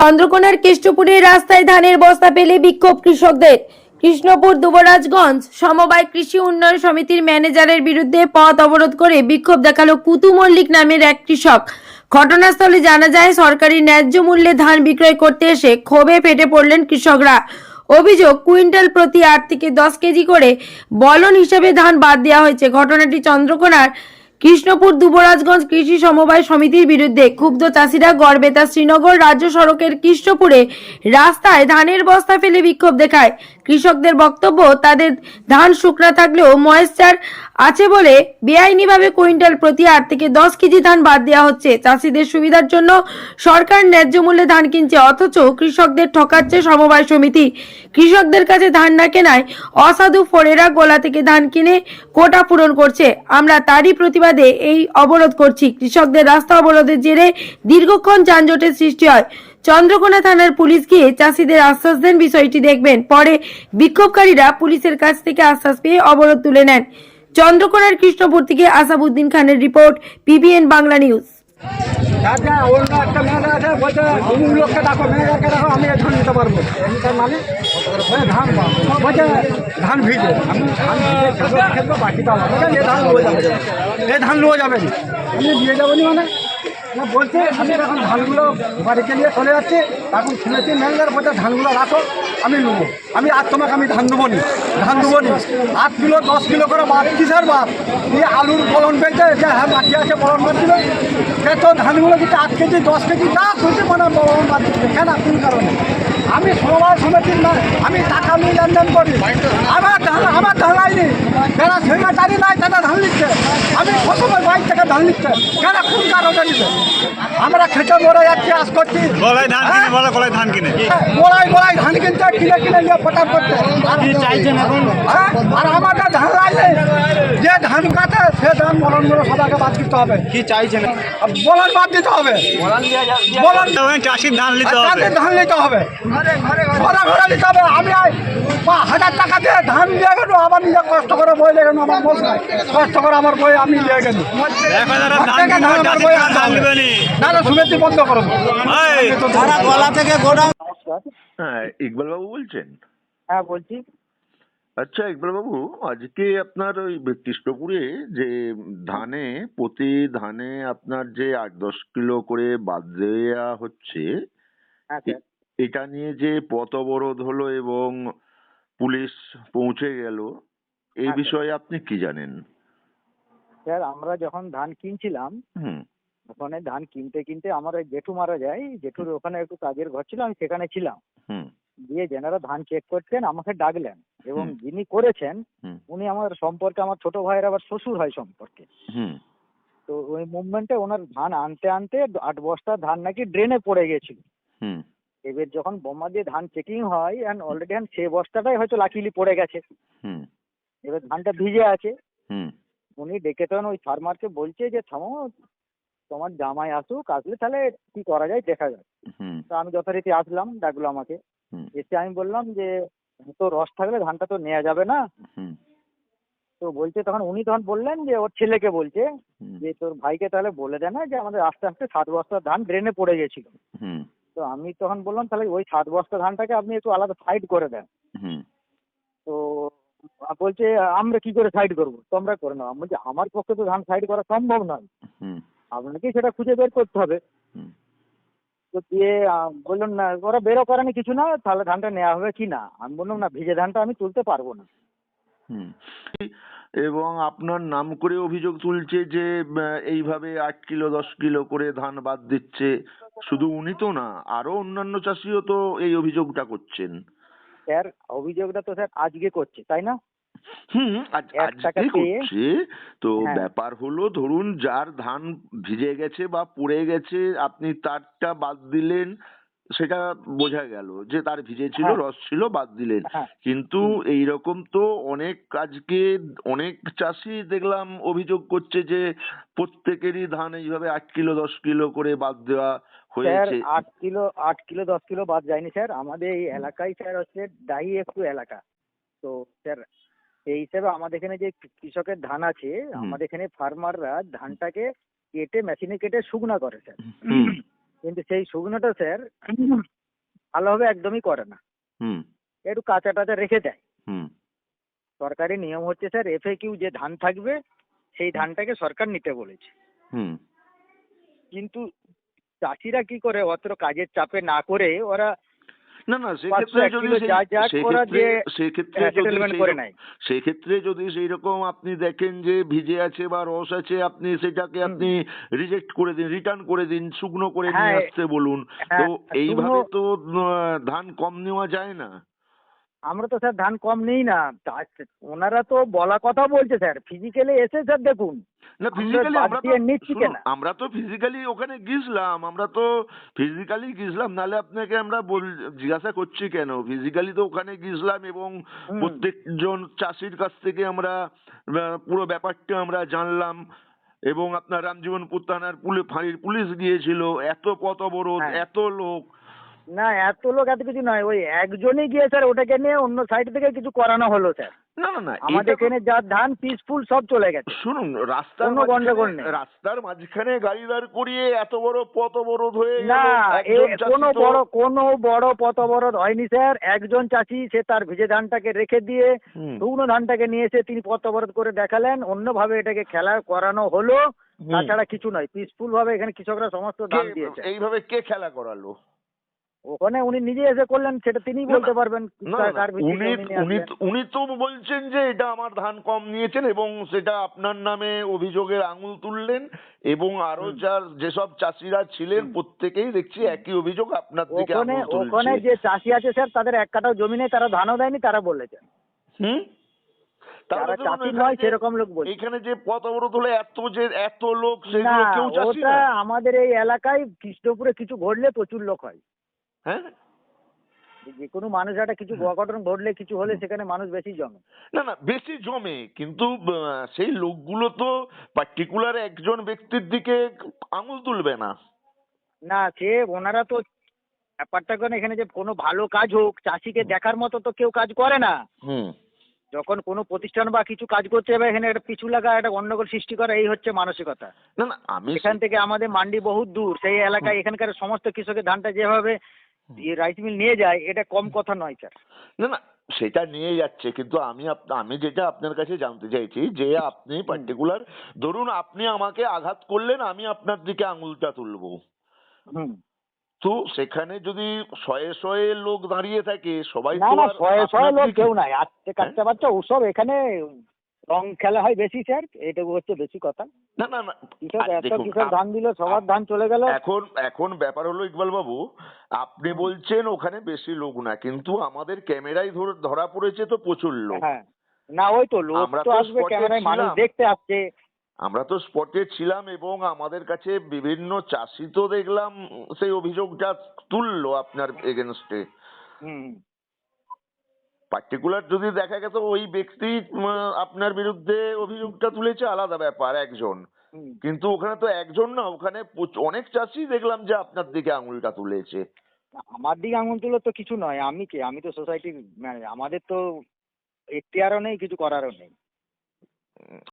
চন্দ্রকোনার কেষ্টপুরের রাস্তায় ধানের বস্তা পেলে বিক্ষোভ কৃষকদের। কৃষ্ণপুর দুবরাজগঞ্জ সমবায় কৃষি উন্নয়ন সমিতির ম্যানেজারের বিরুদ্ধে পথ অবরোধ করে বিক্ষোভ দেখাল কুতু মল্লিক নামের এক কৃষক। ঘটনাস্থলে জানা যায়, সরকারি ন্যায্য মূল্যে ধান বিক্রয় করতে এসে ক্ষোভে ফেটে পড়লেন কৃষকরা। অভিযোগ, কুইন্টাল প্রতি আট থেকে দশ কেজি করে বলন হিসেবে ধান বাদ দেওয়া হয়েছে। ঘটনাটি চন্দ্রকোনার কৃষ্ণপুর দুবরাজগঞ্জ কৃষি সমবায় সমিতির বিরুদ্ধে ক্ষুব্ধ চাষিরা গড়বেতা শ্রীনগর রাজ্য সড়কের কৃষ্ণপুরে রাস্তায় ধানের বস্তা ফেলে বিক্ষোভ দেখায়। কৃষকদের বক্তব্য, তাদের ধান শুকনা থাকলেও ময়েশ্চার আছে বলে বেআইনিভাবে কুইন্টাল প্রতি আট থেকে দশ কেজি ধান বাদ দেওয়া হচ্ছে। চাষিদের সুবিধার জন্য সরকার ন্যায্য মূল্যে ধান কিনছে, অথচ কৃষকদের ঠকাচ্ছে সমবায় সমিতি। কৃষকদের কাছে ধান না কেনায় অসাধু ফোরেরা গোলা থেকে ধান কিনে কোটা পূরণ করছে। আমরা তারই প্রতিবাদে এই অবরোধ করছি। কৃষকদের রাস্তা অবরোধের জেরে দীর্ঘক্ষণ যানজটের সৃষ্টি হয়। চন্দ্রকোনা থানার পুলিশ গিয়ে চাষিদের আশ্বাস দেন। বিষয়টি দেখবেন। পরে বিক্ষোভকারীরা পুলিশের কাছ থেকে আশ্বাস পেয়ে অবরোধ তুলে নেন। চন্দ্রকোনার কৃষ্ণপুর থেকে আসাবুদ্দিন খানের রিপোর্ট, পিবিএন বাংলা নিউজ। ধান ধান ধান ধান ধান বলছে, আমি এখন ধানগুলো বাড়িতে নিয়ে চলে যাচ্ছি এখন শুনেছি ম্যানেজার বলছে ধানগুলো রাখো, আমি নেব। আমি আর তোমাকে আমি ধান দেবো নি, ধান দেবো নি। আট কিলো, দশ কিলো করে বাদ কিসের বাদ এই আলুর ফলন পেয়েছে যে হ্যাঁ মাটি আছে, ফলন বাদ দিবে সে তো ধানগুলো যদি আট কেজি, দশ কেজি, যা খুশি মানে ফলন দিচ্ছে কেন কোন কারণে? আমি সমবায় সমিতির না, আমি টাকা নিয়ে লেনদেন করি। আমার ধান আমার ধান আইনি। যারা সেক্রেটারি নাই, তারা ধান নিচ্ছে আমি ফসলের বাইক থেকে ধান নিচ্ছে কেন কোন কারণে আমরা খেতে মরে যাচ্ছি আজ করছি। গলায় ধান কিনে হ্যাঁ? বলো গলায় ধান কিনে। গোড়ায় গোড়ায় ধান কিনতে কিনে কিনে নিয়ে পটার করতে কি চাইছেন এখন? আর আমাদের ধান লাগে যে ধান কাটে সে ধান বলনগুলো সবাইকে বাদ দিতে হবে। কি চাইছেন? বলন বাদ দিতে হবে। বলন চাষির ধান নিতে হবে। তাদের ধান নিতে হবে। ঘরে ঘরে নিতে হবে। আমি আই হাজার টাকা দিয়ে ধান নিয়ে গেল আমার নিজে কষ্ট করে বই লেগে আমার বস কষ্ট করে আমার বই আমি নিয়ে গেল। এক হাজার ধান চাষির ধান নিবে নি না না সুমেতি বন্ধ করো। এই, হ্যাঁ ইকবাল বাবু বলছেন? হ্যাঁ বলছি। আচ্ছা ইকবাল বাবু আজকে আপনার ওই কৃষ্ণপুরে যে ধানে প্রতি ধানে আপনার যে আট দশ কিলো করে বাদ দেওয়া হচ্ছে হ্যাঁ এটা নিয়ে যে পথ অবরোধ হলো এবং পুলিশ পৌঁছে গেল এই আচ্ছা। বিষয়ে আপনি কি জানেন? স্যার আমরা যখন ধান কিনছিলাম হুম। ওখানে ধান কিনতে কিনতে আমার ওই জেঠু মারা যায়। জেঠুর ওখানে একটু কাজের ঘর ছিল আমি সেখানে ছিলাম। দিয়ে যেনারা ধান চেক করতেন আমাকে ডাকলেন এবং যিনি করেছেন উনি আমার সম্পর্কে আমার ছোট ভাইয়ের আবার শ্বশুর হয় সম্পর্কে। তো ওই মুভমেন্টে ওনার ধান আনতে আনতে আট বস্তা ধান নাকি ড্রেনে পড়ে গেছিল। এবার যখন বোমা দিয়ে ধান চেকিং হয় অ্যান্ড অলরেডি সে বস্তাটাই হয়তো লাকিলি পড়ে গেছে। হুম। এবার ধানটা ভিজে আছে। হুম। উনি ডেকে তখন ওই ফার্মারকে বলছে যে থামো তোমার জামাই আসুক আসলে তাহলে কি করা যায় দেখা যাক। তো আমি যথারীতি আসলাম ডাকলো আমাকে। এসে আমি বললাম যে তো রস থাকলে ধানটা তো নেওয়া যাবে না? তো বলছে তখন উনি তখন বললেন যে ওর ছেলেকে বলছে যে তোর ভাইকে তাহলে বলে দে না যে আমাদের আস্তে আস্তে সাত বস্তা ধান ড্রেনে পড়ে গেছিল। তো আমি তখন বললাম তাহলে ওই সাত বস্তা ধানটাকে আপনি একটু আলাদা সাইড করে দেন। তো বলছে আমরা কি করে সাইড করব? তোমরা করে নাও। আমি বলছি আমার পক্ষে তো ধান সাইড করা সম্ভব নয়। হুম আপনাকেই সেটা খুঁজে বের করতে হবে। তো দিয়ে বললাম না ওরা বেরো করেনি কিছু না তাহলে ধানটা নেওয়া হবে কি না? আমি বললাম না ভিজে ধানটা আমি তুলতে পারব না। এবং আপনার নাম করে অভিযোগ তুলছে যে এইভাবে আট কিলো দশ কিলো করে ধান বাদ দিচ্ছে। শুধু উনি তো না আরও অন্যান্য চাষিও তো এই অভিযোগটা করছেন। স্যার অভিযোগটা তো স্যার আজকে করছে তাই না? হুম আজকে করছে তো হ্যাঁ। ব্যাপার হলো ধরুন যার ধান ভিজে গেছে বা পুড়ে গেছে আপনি তারটা বাদ দিলেন সেটা বোঝা গেল যে তার ভিজে ছিল হ্যাঁ। রস ছিল বাদ দিলেন। হ্যাঁ। কিন্তু এইরকম তো অনেক আজকে অনেক চাষি দেখলাম অভিযোগ করছে যে প্রত্যেকেরই ধান এইভাবে আট কিলো দশ কিলো করে বাদ দেওয়া স্যার হয়েছে। আট কিলো আট কিলো দশ কিলো বাদ যায়নি স্যার। আমাদের এই এলাকায় স্যার হচ্ছে ডাহি একটু এলাকা। তো স্যার সেই হিসেবে আমাদের এখানে যে কৃষকের ধান আছে আমাদের এখানে ফার্মাররা ধানটাকে কেটে মেশিনে কেটে শুকনা করে স্যার। কিন্তু সেই শুকনোটা স্যার ভালোভাবে একদমই করে না। একটু কাঁচা টাচা রেখে দেয়। হুম। সরকারি নিয়ম হচ্ছে স্যার এফএ কিউ যে ধান থাকবে সেই ধানটাকে সরকার নিতে বলেছে। হুম। কিন্তু চাষিরা কি করে অত কাজের চাপে না করে ওরা না না সেক্ষেত্রে যদি সেক্ষেত্রে সেক্ষেত্রে যদি সেক্ষেত্রে যদি সেই রকম আপনি দেখেন যে ভিজে আছে বা রস আছে আপনি সেটাকে আপনি রিজেক্ট করে দিন রিটার্ন করে দিন শুকনো করে নিয়ে হ্যাঁ, আসতে বলুন। হ্যাঁ, তো এইভাবে তো ধান কম নেওয়া যায় না। আমরা তো স্যার ধান কম নেই না। ওনারা তো বলা কথা বলছে স্যার। ফিজিক্যালি এসে স্যার দেখুন। না আমরা ফিজিক্যালি আমরা তো নিচ্ছি কেন? আমরা তো ফিজিক্যালি ওখানে গিয়েছিলাম। আমরা তো ফিজিক্যালি গিয়েছিলাম নালে আপনাকে আমরা বল জিজ্ঞাসা করছি কেন? ফিজিক্যালি তো ওখানে গিয়েছিলাম এবং প্রত্যেকজন চাষির কাছ থেকে আমরা পুরো ব্যাপারটা আমরা জানলাম এবং আপনার রামজীবনপুর থানার পুলিশ ফাঁড়ির পুলিশ গিয়েছিল। এত পথ অবরোধ হ্যাঁ। এত লোক। না এত লোক এত কিছু নয়। ওই একজনই গিয়ে স্যার ওটাকে নিয়ে অন্য সাইড থেকে কিছু করানো হলো স্যার। না না না আমাদের এখানে যা ধান পিসফুল সব চলে গেছে। শুনুন রাস্তার কোনো গন্ডগোল নেই। রাস্তার মাঝখানে গাড়ি দাঁড় করিয়ে এত বড় পথ অবরোধ হয়ে না একজন চাষি কোনো বড় কোনো বড় পথ অবরোধ হয়নি স্যার। একজন চাষি সে তার ভিজে ধানটাকে রেখে দিয়ে। শুকনো ধানটাকে নিয়ে এসে তিনি পথ অবরোধ করে দেখালেন। অন্যভাবে এটাকে খেলা করানো হলো। তাছাড়া কিছু নয়। পিসফুল ভাবে এখানে কৃষকরা সমস্ত ধান দিয়েছে। এইভাবে কে খেলা করালো? ওখানে উনি নিজে এসে করলেন সেটা তিনিই না, বলতে পারবেন উনি উনি উনি তো- বলছেন যে এটা আমার ধান কম নিয়েছেন এবং সেটা আপনার নামে অভিযোগের আঙুল তুললেন এবং আরও যার যেসব চাষিরা ছিলেন প্রত্যেকেই দেখছি একই অভিযোগ আপনার দিকে ওখানে ওখানে যে চাষি আছে স্যার তাদের এক কাটাও জমি নেই তারা ধানও দেয়নি তারা বলেছে হুম? এখানে যে- সেরকম লোক বলছে। এখানে যে পথ অবরোধ হলে এত যে এত লোক সেগুলো কেউ চাষি না আমাদের এই এলাকায় কৃষ্ণপুরে কিছু ঘটলে প্রচুর লোক হয়। হ্যাঁ? যে কোনো মানুষ একটা কিছু অঘটন ঘটলে কিছু হলে সেখানে মানুষ বেশি জমে। না না বেশি জমে কিন্তু সেই লোকগুলো তো পার্টিকুলার একজন ব্যক্তির দিকে আঙুল তুলবে না। না সে ওনারা তো ব্যাপারটা কেন এখানে যে কোনো ভালো কাজ হোক চাষিকে দেখার মতো তো কেউ কাজ করে না। হুম। যখন কোনো প্রতিষ্ঠান বা কিছু কাজ করতে যাবে এখানে একটা পিছু লাগা একটা গন্ডগোল সৃষ্টি করা এই হচ্ছে মানসিকতা। না না আমি এখান থেকে আমাদের মান্ডি বহুত দূর সেই এলাকায় এখানকার সমস্ত কৃষকের ধানটা যেভাবে রাইস মিল নিয়ে যায় এটা কম কথা নয় স্যার না না সেটা নিয়ে যাচ্ছে কিন্তু আমি আমি যেটা আপনার কাছে জানতে চাইছি যে আপনি পার্টিকুলার ধরুন আপনি আমাকে আঘাত করলেন আমি আপনার দিকে আঙুলটা তুলবো। তো সেখানে যদি শয়ে শয়ে লোক দাঁড়িয়ে থাকে সবাই না না শয়ে শয়ে লোক কেউ নাই। আজকে কাচ্চা বাচ্চা ওসব এখানে রং খেলা হয় বেশি স্যার? এইটুকু হচ্ছে বেশি কথা। না না না। কৃষক এত কৃষক ধান দিল? সবার ধান চলে গেল? এখন এখন ব্যাপার হলো ইকবাল বাবু আপনি বলছেন ওখানে বেশি লোক না কিন্তু আমাদের ক্যামেরায় ধরা পড়েছে তো প্রচুর লোক। হ্যাঁ। না ওই তো লোক আমরা তো আসবে ক্যামেরায় মানুষ দেখতে আসছে। আমরা তো স্পটে ছিলাম এবং আমাদের কাছে বিভিন্ন চাষি তো দেখলাম সেই অভিযোগটা তুললো আপনার এগেনস্টে পার্টিকুলার যদি দেখা গেছে ওই ব্যক্তি আপনার বিরুদ্ধে অভিযোগটা তুলেছে আলাদা ব্যাপার একজন। কিন্তু ওখানে তো একজন না ওখানে অনেক চাষি দেখলাম যে আপনার দিকে আঙুলটা তুলেছে। আমার দিকে আঙুল তুলো তো কিছু নয় আমি কে? আমি তো সোসাইটির মানে আমাদের তো এখতিয়ারও নেই কিছু করারও নেই।